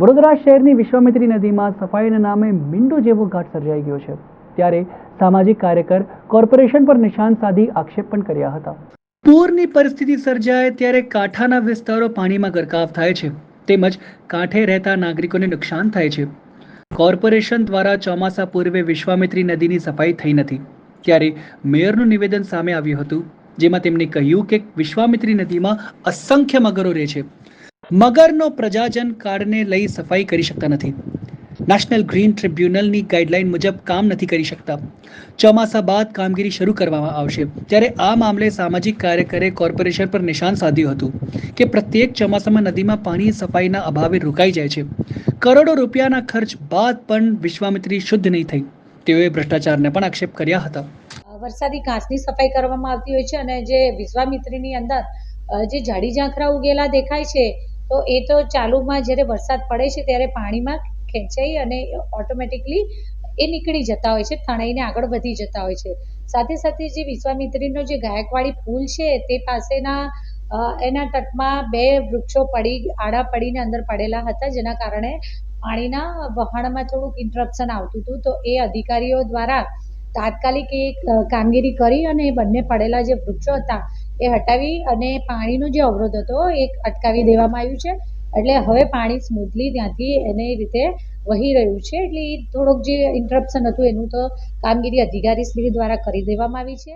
વડોદરા શહેરની વિશ્વામિત્રી નદીમાં સફાઈના નામે મીંડો જેવો ઘાટ સર્જાઈ ગયો છે. ત્યારે સામાજિક કાર્યકર કોર્પોરેશન પર નિશાન સાધી આક્ષેપ પણ કર્યા હતા. પૂરની પરિસ્થિતિ સર્જાય ત્યારે કાંઠાના વિસ્તારો પાણીમાં ગરકાવ થાય છે. તેમજ કાંઠે રહેતા નાગરિકોને નુકસાન થાય છે. કોર્પોરેશન દ્વારા ચોમાસા પૂર્વે વિશ્વામિત્રી નદીની સફાઈ થઈ નથી. ત્યારે મેયરનું નિવેદન સામે આવ્યું હતું, જેમાં તેમણે કહ્યું કે વિશ્વામિત્રી નદીમાં અસંખ્ય મગરો રહે છે. મગરનો પ્રજાજન કાર્ડને લઈ સફાઈ કરી શકતા નથી. નેશનલ ગ્રીન ટ્રિબ્યુનલની ગાઈડલાઈન મુજબ કામ નથી કરી શકતા. ચોમાસા બાદ કામગીરી શરૂ કરવામાં આવશે. ત્યારે આ મામલે સામાજિક કાર્યકરે કોર્પોરેશન પર નિશાન સાધ્યું હતું કે પ્રત્યેક ચોમાસામાં નદીમાં પાણી સફાઈના અભાવે રોકાઈ જાય છે. કરોડો રૂપિયાના ખર્ચ બાદ પણ વિશ્વામિત્રી શુદ્ધ નહીં થઈ. તેઓએ ભ્રષ્ટાચારને પણ આક્ષેપ કર્યા હતા. વરસાદી કાચની સફાઈ કરવામાં આવતી હોય છે અને જે વિશ્વામિત્રીની અંદર જે જાડી ઝાંખરા ઉગેલા દેખાય છે તો એ તો ચાલુમાં જ્યારે વરસાદ પડે છે ત્યારે પાણીમાં ખેંચાઈ અને ઓટોમેટિકલી એ નીકળી જતા હોય છે તણાઈને આગળ વધી જતા હોય છે. સાથે સાથે જે વિશ્વામિત્રીનો જે ગાયકવાડી પુલ છે, તે પાસેના એના તટમાં બે વૃક્ષો પડી, આડા પડીને અંદર પડેલા હતા, જેના કારણે પાણીના વહાણમાં થોડુંક ઇન્ટરપ્શન આવતું હતું. તો એ અધિકારીઓ દ્વારા તાત્કાલિક એ કામગીરી કરી અને બંને પડેલા જે વૃક્ષો હતા એ હટાવી અને પાણીનો જે અવરોધ હતો એ અટકાવી દેવામાં આવ્યું છે. એટલે હવે પાણી સ્મૂથલી ત્યાંથી એને એ રીતે વહી રહ્યું છે. એટલે એ થોડુંક જે ઇન્ટરપ્શન હતું એનું તો કામગીરી અધિકારીશ્રી દ્વારા કરી દેવામાં આવી છે.